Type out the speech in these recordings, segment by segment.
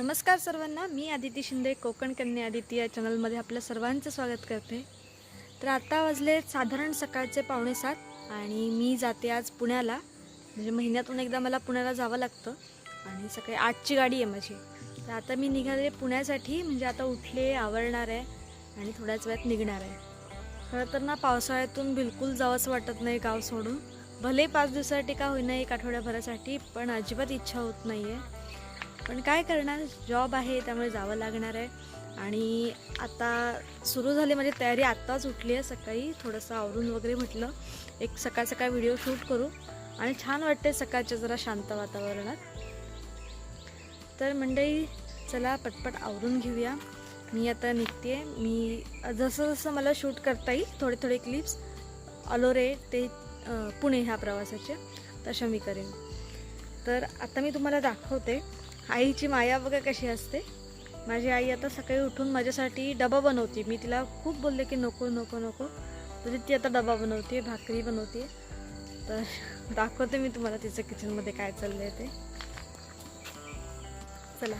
नमस्कार सर्वांना मी आदिती शिंदे कोकण कन्या आदिती या चॅनलमध्ये आपलं सर्वांचं स्वागत करते. तर आता वाजले साधारण सकाळचे पावणे सात आणि मी जाते आज पुण्याला. म्हणजे महिन्यातून एकदा मला पुण्याला जावं लागतं आणि सकाळी आठची गाडी आहे माझी. तर आता मी निघाले पुण्यासाठी म्हणजे आता उठले आवरणार आहे आणि थोड्याच वेळात निघणार आहे. खरं तर ना पावसाळ्यातून बिलकुल जावंसं वाटत नाही गाव सोडून. भले पाच दिवसासाठी का होईना एक आठवड्याभरासाठी पण अजिबात इच्छा होत नाही आहे पण काय करणार? जॉब आहे त्यामुळे जावं लागणार आहे. आणि आता सुरू झाली माझी तयारी आत्ताच उठली आहे सकाळी. थोडंसं आवरून वगैरे म्हटलं. एक सकाळ सकाळ व्हिडिओ शूट करू. आणि छान वाटते सकाळच्या जरा शांत वातावरणात. तर मंडळी चला पटपट आवरून घेऊया. मी आता निघते मी जसं जसं मला शूट करता येईल थोडे थोडे क्लिप्स अलोरे ते पुणे ह्या प्रवासाचे तशा मी करेन. तर आता मी तुम्हाला दाखवते. आईची माया बघा कशी असते. माझी आई आता सकाळी उठून माझ्यासाठी डबा बनवते. मी तिला खूप बोलले की नको नको नको. तरी ती आता डबा बनवते भाकरी बनवते. तर दाखवते मी तुम्हाला तिचं किचनमध्ये काय चाललं आहे ते. चला.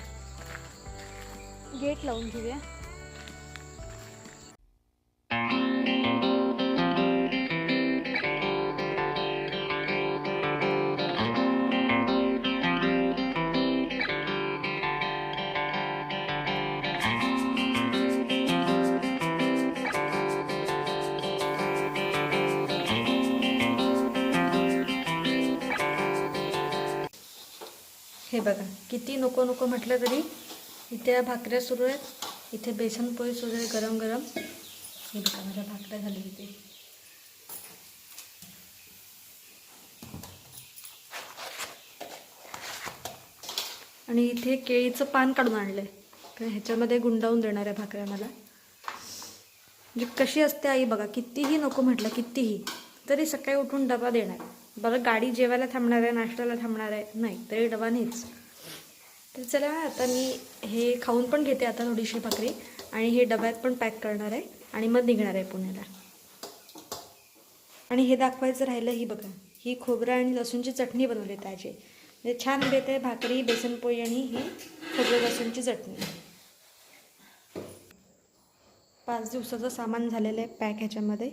गेट लावून घेऊया. हे बघा किती नको नको म्हटलं तरी इथे भाकऱ्या सुरू आहेत. इथे बेसन पोळी सुरू आहे गरम गरम. हे बघा माझ्या भाकऱ्या झाल्या इथे. आणि इथे केळीचं पान काढून आणलंय. कारण ह्याच्यामध्ये गुंडावून देणार आहे भाकऱ्या मला. म्हणजे कशी असते आई बघा कितीही नको म्हटलं कितीही तरी सकाळी उठून डबा देणार. बरं गाडी जेवायला थांबणार आहे नाश्त्याला थांबणार आहे नाही तरी डबा नाहीच. तर चला आता मी हे खाऊन पण घेते आता थोडीशी भाकरी आणि हे डब्यात पण पॅक करणार आहे आणि मग निघणार आहे पुण्याला. आणि हे दाखवायचं राहिलं ही बघा ही खोबरं आणि लसूणची चटणी बनवली ताजी. म्हणजे छान देते भाकरी बेसनपोळी आणि ही खोबरं लसूणची चटणी. पाच दिवसाचं सामान झालेलं आहे पॅक ह्याच्यामध्ये.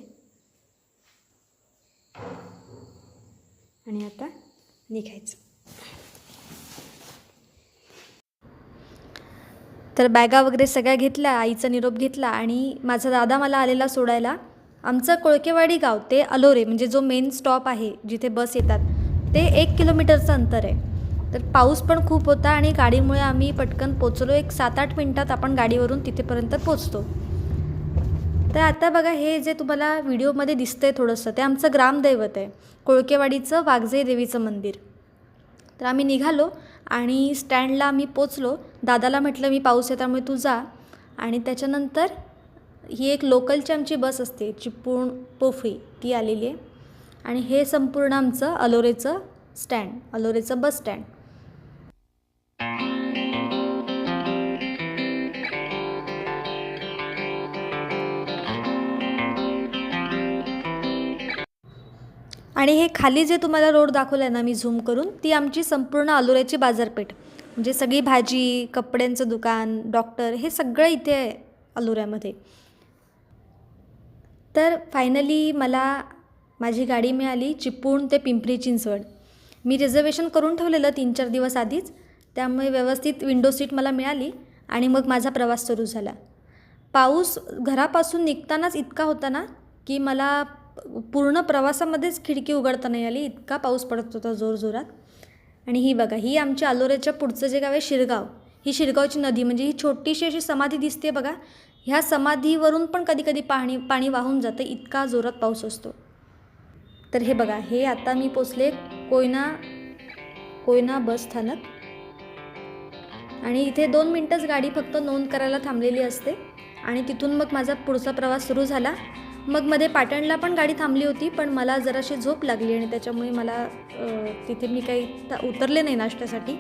आणि आता निघायचं. तर बॅगा वगैरे सगळ्या घेतल्या आईचा निरोप घेतला आणि माझा दादा मला आलेला सोडायला. आमचं कोळकेवाडी गाव ते अलोरे म्हणजे जो मेन स्टॉप आहे जिथे बस येतात ते एक किलोमीटरचं अंतर आहे. तर पाऊस पण खूप होता आणि गाडीमुळे आम्ही पटकन पोचलो. एक सात आठ मिनटात आपण गाडीवरून तिथेपर्यंत पोचतो. तर आता बघा हे जे तुम्हाला व्हिडिओमध्ये दिसतंय थोडंसं ते आमचं ग्रामदैवत आहे. कोळकेवाडीचं वाघजे देवीचं मंदिर. तर आम्ही निघालो आणि स्टँडला आम्ही पोचलो. दादाला म्हटलं मी पाऊस आहे त्यामुळे तू जा. आणि त्याच्यानंतर ही एक लोकलची आमची बस असते चिपळूण पोफळी ती आलेली आहे. आणि हे संपूर्ण आमचं अलोरेचं स्टँड अलोरेचं बस स्टँड. आणि हे खाली जे तुम्हाला रोड दाखवलं आहे ना मी झूम करून ती आमची संपूर्ण आलुऱ्याची बाजारपेठ. म्हणजे सगळी भाजी कपड्यांचं दुकान डॉक्टर हे सगळं इथे आहे अलुऱ्यामध्ये तर फायनली मला माझी गाडी मिळाली चिपळूण ते पिंपरी चिंचवड. मी रिझर्वेशन करून ठेवलेलं तीन चार दिवस आधीच. त्यामुळे व्यवस्थित विंडो सीट मला मिळाली आणि मग माझा प्रवास सुरू झाला. पाऊस घरापासून निघतानाच इतका होता ना की मला पूर्ण प्रवासामध्येच खिडकी उघडता नाही आली इतका पाऊस पडत होता जोरजोरात. आणि ही बघा ही आमच्या आलोऱ्याच्या पुढचं जे गाव आहे शिरगाव ही शिरगावची नदी म्हणजे ही छोटीशी अशी समाधी दिसते बघा. ह्या समाधीवरून पण कधी कधी पाणी पाणी वाहून जातं इतका जोरात पाऊस असतो. तर हे बघा हे आता मी पोचले कोयना कोयना बस स्थानक. आणि इथे दोन मिनटंच गाडी फक्त नोंद करायला थांबलेली असते. आणि तिथून मग माझा पुढचा प्रवास सुरू झाला. मग मध्ये पाटणला पण गाडी थांबली होती पण मला जराशी झोप लागली आणि त्याच्यामुळे मला तिथे मी काही ता- उतरले नाही नाश्त्यासाठी.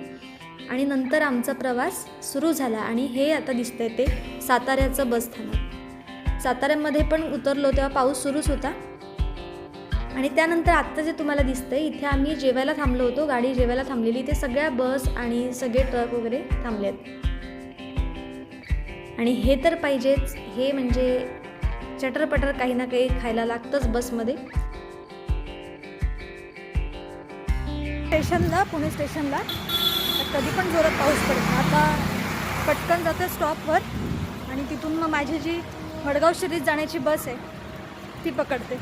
आणि नंतर आमचा प्रवास सुरू झाला आणि हे आता दिसतंय ते साताऱ्याचं बस स्थानक. साताऱ्यामध्ये पण उतरलो तेव्हा पाऊस सुरूच होता. आणि त्यानंतर आत्ता जे तुम्हाला दिसतंय इथे आम्ही जेवायला थांबलो होतो गाडी जेवायला थांबलेली ते सगळ्या बस आणि सगळे ट्रक वगैरे थांबले आहेत आणि हे तर पाहिजेच हे म्हणजे चटरपटर काही ना काही खायला लागतंच बसमध्ये. स्टेशनला पुणे स्टेशनला. कधी पण जोरात पाऊस पडतो. आता पटकन जाते स्टॉपवर आणि तिथून मग माझी जी वडगाव शिरीत जाण्याची बस आहे ती पकडते.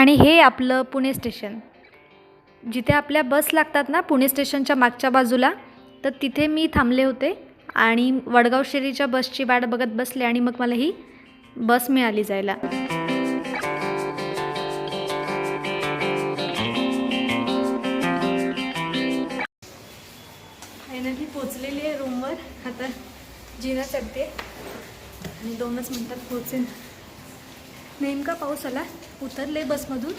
आणि हे आपलं पुणे स्टेशन. जिथे आपल्या बस लागतात ना पुणे स्टेशनच्या मागच्या बाजूला तर तिथे मी थांबले होते आणि वडगाव शेरीच्या बसची वाट बघत बसले आणि मग मला ही बस मिळाली जायला. फायनली पोचलेली आहे रूमवर आता जिना चढते. आणि दोनच मिनटात पोचेन नेमका पाऊस आला. उतरले बसमधून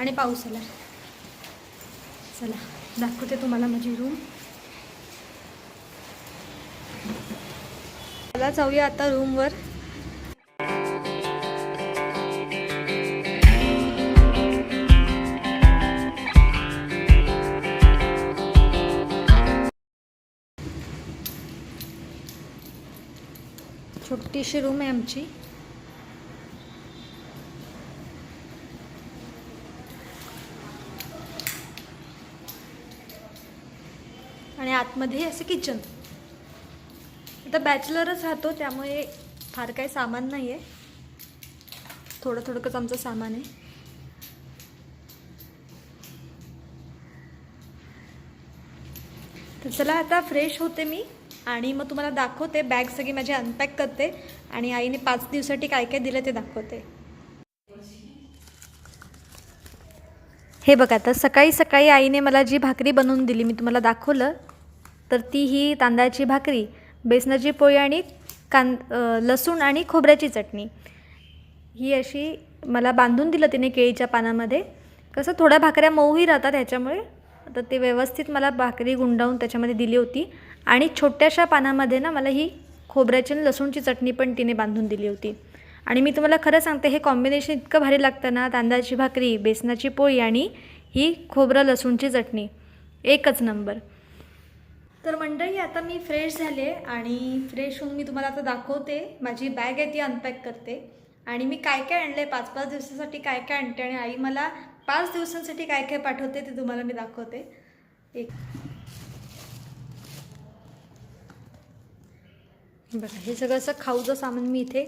आणि पाऊस आला. चला दाखवते तुम्हाला माझी रूम चला जाऊया आता रूमवर छोटीशी रूम आहे आमची. आणि आतमध्ये असं किचन आता बॅचलरच राहतो त्यामुळे फार काही सामान नाही आहे थोडं थोडंकंच आमचं सामान आहे. तर चला आता फ्रेश होते मी आणि मग तुम्हाला दाखवते. बॅग सगळी माझी अनपॅक करते आणि आईने पाच दिवसासाठी काय काय दिलं ते दाखवते. हे बघा आता सकाळी सकाळी आईने मला जी भाकरी बनवून दिली मी तुम्हाला दाखवलं तर ती ही तांदळाची भाकरी बेसनाची पोळी आणि कां लसूण आणि खोबऱ्याची चटणी. ही अशी मला बांधून दिलं तिने केळीच्या पानामध्ये. कसं थोड्या भाकऱ्या मऊही राहतात ह्याच्यामुळे तर ते व्यवस्थित मला भाकरी गुंडावून त्याच्यामध्ये दिली होती. आणि छोट्याशा पानामध्ये ना मला ही खोबऱ्याची आणि लसूणची चटणी पण तिने बांधून दिली होती. आणि मी तुम्हाला खरं सांगते हे कॉम्बिनेशन इतकं भारी लागतं ना तांदळाची भाकरी बेसनाची पोळी आणि ही खोबरं लसूणची चटणी. एकच नंबर तर मंडळी आता मी फ्रेश झाले आणि फ्रेश होऊन मी तुम्हाला आता दाखवते. माझी बॅग आहे ती अनपॅक करते. आणि मी काय काय आणलं आहे पाच पाच दिवसासाठी काय काय आणते आणि आई मला पाच दिवसांसाठी काय काय पाठवते ते तुम्हाला मी दाखवते. एक. बघा हे सगळं असं खाऊचं सामान मी इथे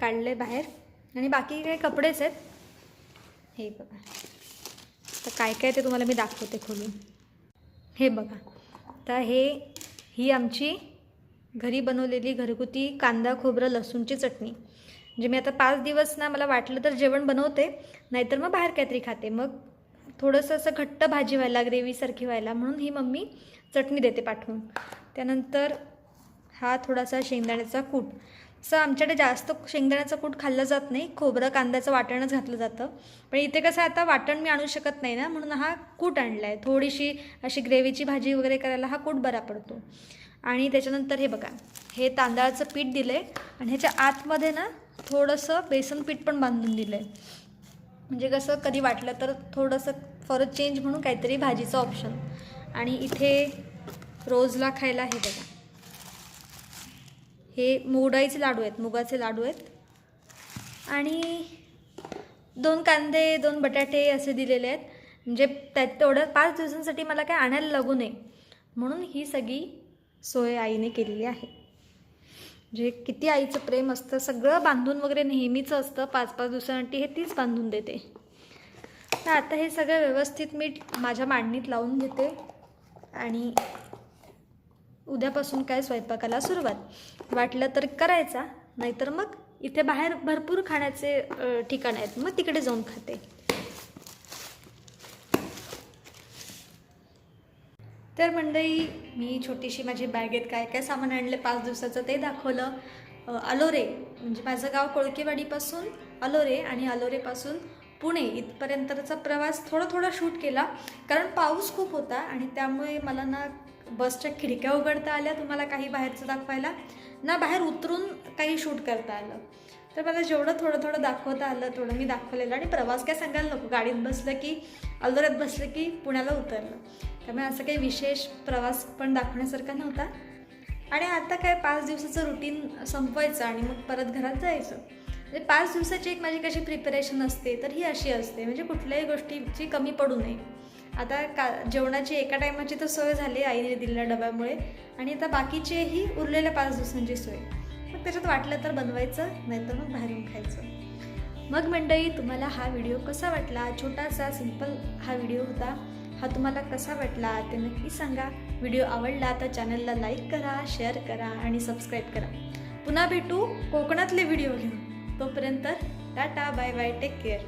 काढले बाहेर. आणि बाकी काही कपडेच आहेत. हे बघा. तर काय काय ते तुम्हाला मी दाखवते खोलून. हे बघा. तर हे ही आमची घरी बनवलेली घरगुती कांदा खोबरं लसूणची चटणी. म्हणजे मी आता पाच दिवस ना मला वाटलं तर जेवण बनवते नाहीतर मग बाहेर काहीतरी खाते. मग थोडंसं असं घट्ट भाजी व्हायला ग्रेव्हीसारखी व्हायला. म्हणून ही मम्मी चटणी देते पाठवून. त्यानंतर हा थोडासा शेंगदाण्याचा कूट. असं आमच्याकडे जास्त शेंगदाण्याचं कूट खाल्लं जात नाही खोबरं कांद्याचं वाटणच घातलं जातं. पण इथे कसं आहे आता वाटण मी आणू शकत नाही ना म्हणून हा कूट आणला आहे थोडीशी अशी ग्रेव्हीची भाजी वगैरे करायला हा कूट बरा पडतो. आणि त्याच्यानंतर हे बघा हे तांदळाचं पीठ दिलं आहे आणि ह्याच्या आतमध्ये ना थोडंसं बेसन पीठ पण बांधून दिलं आहे म्हणजे कसं कधी वाटलं तर थोडंसं फॉर चेंज म्हणून काहीतरी भाजीचं ऑप्शन आणि इथे रोजला खायला हे बघा. हे मुगडाईचे लाडू आहेत मुगाचे लाडू आहेत. आणि दोन कांदे दोन बटाटे असे दिलेले आहेत. म्हणजे त्यात तेवढ्या पाच दिवसांसाठी मला काय आणायला लागू नये. म्हणून ही सगळी सोय आईने केलेली आहे. म्हणजे किती आईचं प्रेम असतं सगळं बांधून वगैरे नेहमीचं असतं. पाच पाच दिवसांसाठी हे तीच बांधून देते. तर आता हे सगळं व्यवस्थित मी माझ्या मांडणीत लावून घेते. आणि उद्यापासून काय स्वयंपाकाला सुरुवात? वाटलं तर करायचा नाहीतर मग इथे बाहेर भरपूर खाण्याचे ठिकाण आहेत. मग तिकडे जाऊन खाते. तर मंडळी मी छोटीशी माझी बॅगेत काय काय सामान आणले? पाच दिवसाचं ते दाखवलं. अलोरे म्हणजे माझं गाव कोळकेवाडीपासून अलोरे आणि अलोरेपासून पुणे इथपर्यंतचा प्रवास थोडा थोडा शूट केला. कारण पाऊस खूप होता आणि त्यामुळे मला ना बसच्या खिडक्या उघडता आल्या तुम्हाला काही बाहेरचं दाखवायला. ना बाहेर उतरून काही शूट करता आलं. तर मला जेवढं थोडं थोडं दाखवता आलं थोडं मी दाखवलेलं. आणि प्रवास काय सांगायला नको. गाडीत बसलं की अल्दोऱ्यात बसलं की पुण्याला उतरलं. त्यामुळे असं काही विशेष प्रवास पण दाखवण्यासारखा नव्हता. आणि आता काय पाच दिवसाचं रुटीन संपवायचं आणि मग परत घरात जायचं. म्हणजे पाच दिवसाची एक माझी कशी प्रिपरेशन असते तर ही अशी असते. म्हणजे कुठल्याही गोष्टीची कमी पडू नये. आता का जेवणाची एका टायमाची तर सोय झाली आईने दिलेल्या डब्यामुळे. आणि आता बाकीचेही उरलेल्या पाच दिवसांची सोय. मग त्याच्यात वाटलं तर बनवायचं नाहीतर मग बाहेरून खायचं. मग मंडळी तुम्हाला हा व्हिडिओ कसा वाटला? छोटासा सिंपल हा व्हिडिओ होता. हा तुम्हाला कसा वाटला? ते नक्की सांगा. व्हिडिओ आवडला तर चॅनलला लाईक करा शेअर करा आणि सबस्क्राईब करा. पुन्हा भेटू कोकणातले व्हिडिओ घेऊन. तोपर्यंत tata bye bye take care